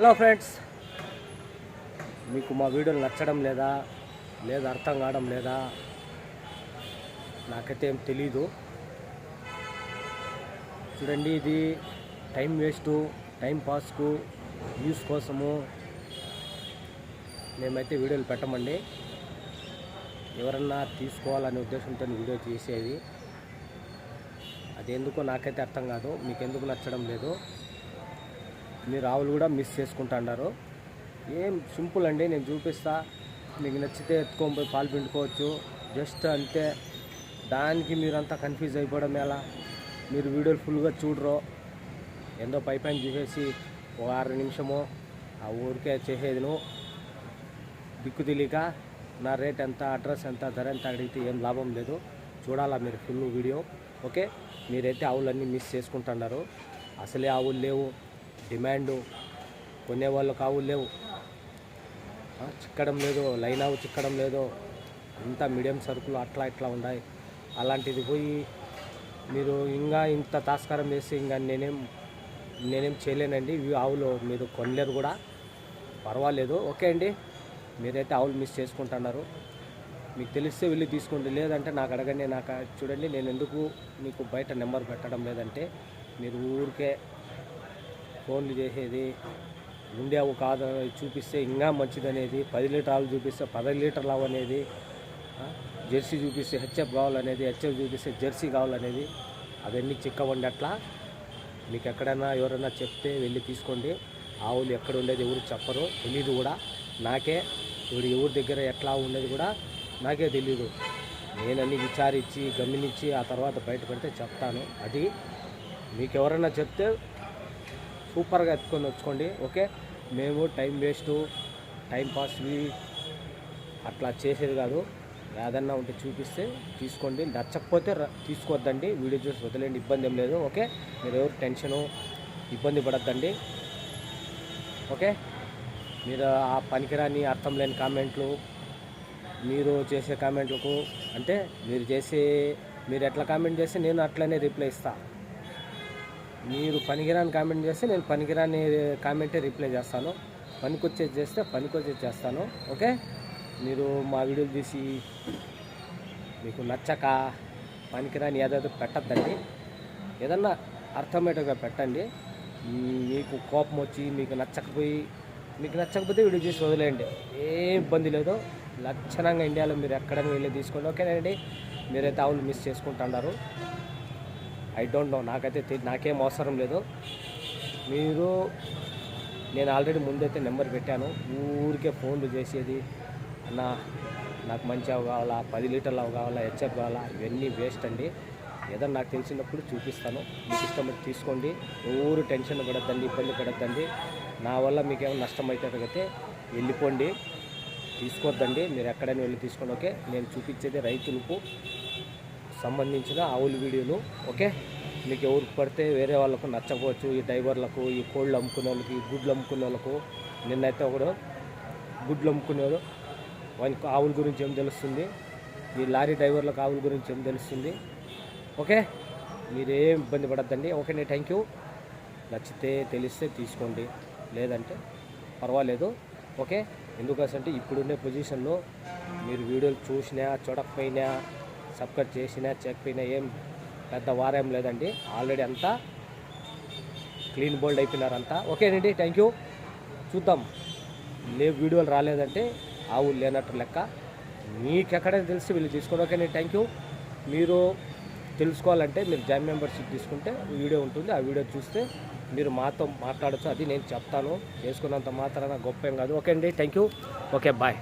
Hello friends మీకు మా వీడియోలు నచ్చడం లేదా లేదా అర్థం కావడం లేదా నాకైతే ఏం తెలీదు. చూడండి ఇది టైం వేస్టు టైం పాస్కు కోసము మేమైతే వీడియోలు పెట్టమండి. ఎవరన్నా తీసుకోవాలనే ఉద్దేశంతో వీడియో చేసేది అదెందుకో నాకైతే అర్థం కాదు మీకు ఎందుకు నచ్చడం లేదు. మీరు ఆవులు కూడా మిస్ చేసుకుంటున్నారు ఏం సింపుల్ అండి నేను చూపిస్తా. మీకు నచ్చితే ఎత్తుకొని పోయి పాలు పిండుకోవచ్చు. జస్ట్ అంతే. దానికి మీరంతా కన్ఫ్యూజ్ అయిపోవడం ఎలా? మీరు వీడియోలు ఫుల్గా చూడరు. ఎంతో పై పైన చూసేసి ఓ ఆరు నిమిషము ఆ ఊరికే చేసేది నువ్వు దిక్కు తెలియక నా రేట్ ఎంత అడ్రస్ ఎంత ధర ఎంత అడిగితే ఏం లాభం లేదు. చూడాలా మీరు ఫుల్ వీడియో ఓకే? మీరైతే ఆవులన్నీ మిస్ చేసుకుంటున్నారు అసలే ఆవులు లేవు. డిమాండు. కొనే వాళ్ళకి లేవు. చిక్కడం లేదు లైన్ అవు చిక్కడం లేదు ఇంత మీడియం సరుకులు అట్లా ఇట్లా ఉన్నాయి. అలాంటిది పోయి మీరు ఇంకా ఇంత తాస్కారం చేసి ఇంకా నేనేం నేనేం చేయలేనండి. ఇవి ఆవులు మీరు కొనలేరు కూడా. పర్వాలేదు. ఓకే అండి. మీరైతే ఆవులు మిస్ చేసుకుంటున్నారు. మీకు తెలిస్తే వెళ్ళి తీసుకోండి. లేదంటే నాకు అడగండి. నాకు చూడండి. నేను ఎందుకు మీకు బయట నెంబర్ పెట్టడం లేదంటే మీరు ఊరికే ఫోన్లు చేసేది ఉండే ఒక కాదు చూపిస్తే ఇంకా మంచిదనేది పది లీటర్ ఆవులు చూపిస్తే పది లీటర్లు అవనేది అనేది జెర్సీ చూపిస్తే హెచ్ఎఫ్ కావాలనేది హెచ్ఎఫ్ చూపిస్తే జెర్సీ కావాలనేది అవన్నీ చిక్కవండి అట్లా మీకు ఎక్కడైనా ఎవరైనా చెప్తే వెళ్ళి తీసుకోండి. ఆవులు ఎక్కడ ఉండేది ఎవరు చెప్పరు తెలీదు కూడా. నాకే ఇప్పుడు ఎవరి దగ్గర ఎట్లా ఉండేది కూడా నాకే తెలీదు. నేనన్నీ విచారించి గమనించి ఆ తర్వాత బయటపడితే చెప్తాను. అది మీకు ఎవరైనా చెప్తే సూపర్గా ఎత్తుకొని వచ్చుకోండి ఓకే? మేము టైం వేస్ట్ టైం పాస్వి అట్లా చేసేది కాదు. ఏదన్నా ఉంటే చూపిస్తే తీసుకోండి. నచ్చకపోతే తీసుకోవద్దండి వీడియో చూసి వదిలేండి ఇబ్బంది ఏం లేదు ఓకే? మీరు ఎవరు టెన్షను ఇబ్బంది పడద్దండి ఓకే? మీరు ఆ పనికిరాని అర్థం లేని కామెంట్లు మీరు చేసే కామెంట్లకు అంటే మీరు చేసే మీరు ఎట్లా కామెంట్ చేస్తే నేను అట్లనే రిప్లై ఇస్తా. మీరు పనికిరాని కామెంట్ చేస్తే నేను పనికిరాని కామెంటే రిప్లై చేస్తాను. పనికొచ్చేది చేస్తే పనికొచ్చేది చేస్తాను. ఓకే? మీరు మా వీడియోలు తీసి మీకు నచ్చక పనికిరాని ఏదైతే పెట్టద్దండి ఏదన్నా అర్థమయ్యేటట్టుగా పెట్టండి. మీ- మీకు కోపం వచ్చి మీకు నచ్చకపోయి మీకు నచ్చకపోతే వీడియో చేసి వదిలేయండి. ఏం ఇబ్బంది లేదు. లక్షణంగా ఇండియాలో మీరు ఎక్కడైనా వెళ్ళి తీసుకోండి. ఓకేనండి? మీరైతే ఆవులు మిస్ చేసుకుంటున్నారు ఐ డోంట్ నో నాకైతే నాకేం అవసరం లేదు. మీరు నేను ఆల్రెడీ ముందైతే నెంబర్ పెట్టాను. ఊరికే ఫోన్లు చేసేది అన్న నాకు మంచి అవి కావాలా? పది లీటర్లు అవి కావాలా? హెచ్ఎఫ్ కావాలా? ఇవన్నీ వేస్ట్ అండి. ఏదన్నా నాకు తెలిసినప్పుడు చూపిస్తాను. మీకు ఇష్టం తీసుకోండి. ఊరు టెన్షన్ పడద్దండి ఇబ్బంది పడద్దండి. నా వల్ల మీకేమైనా నష్టం అయితే అయితే వెళ్ళిపోండి. తీసుకోవద్దండి మీరు ఎక్కడైనా వెళ్ళి తీసుకోండి ఓకే? నేను చూపించేది రైతులకు సంబంధించిన ఆవుల వీడియోలు ఓకే? మీకు ఎవరికి పడితే వేరే వాళ్ళకు నచ్చకపోవచ్చు. ఈ డ్రైవర్లకు ఈ కోళ్ళు అమ్ముకునే వాళ్ళకి ఈ గుడ్లు అమ్ముకునే వాళ్ళకు నిన్నైతే ఒకడు గుడ్లు అమ్ముకునేవాడు వానికి ఆవుల గురించి ఏం తెలుస్తుంది? ఈ లారీ డ్రైవర్లకు ఆవుల గురించి ఏం తెలుస్తుంది? ఓకే? మీరేం ఇబ్బంది పడద్దండి. ఓకేనే థ్యాంక్ యూ. నచ్చితే తెలిస్తే తీసుకోండి. లేదంటే పర్వాలేదు. ఓకే? ఎందుకంటే ఇప్పుడుండే పొజిషన్లో మీరు వీడియోలు చూసినా చూడకపోయినా సబ్కట్ చేసినా చేయకపోయినా ఏం పెద్ద వారేం లేదండి. ఆల్రెడీ అంతా క్లీన్ బోల్డ్ అయిపోయినారంతా. ఓకేనండి థ్యాంక్ యూ చూద్దాం. లే వీడియోలు రాలేదంటే ఆవులు లేనట్టు లెక్క. మీకెక్కడైనా తెలిసి వీళ్ళు తీసుకోండి. ఓకేనండి థ్యాంక్ యూ మీరు తెలుసుకోవాలంటే మీరు జాయిన్ మెంబర్షిప్ తీసుకుంటే వీడియో ఉంటుంది. ఆ వీడియో చూస్తే మీరు మాతో మాట్లాడచ్చు. అది నేను చెప్తాను. చేసుకున్నంత మాత్రాన గొప్ప ఏం కాదు. ఓకే అండి థ్యాంక్ యూ ఓకే బాయ్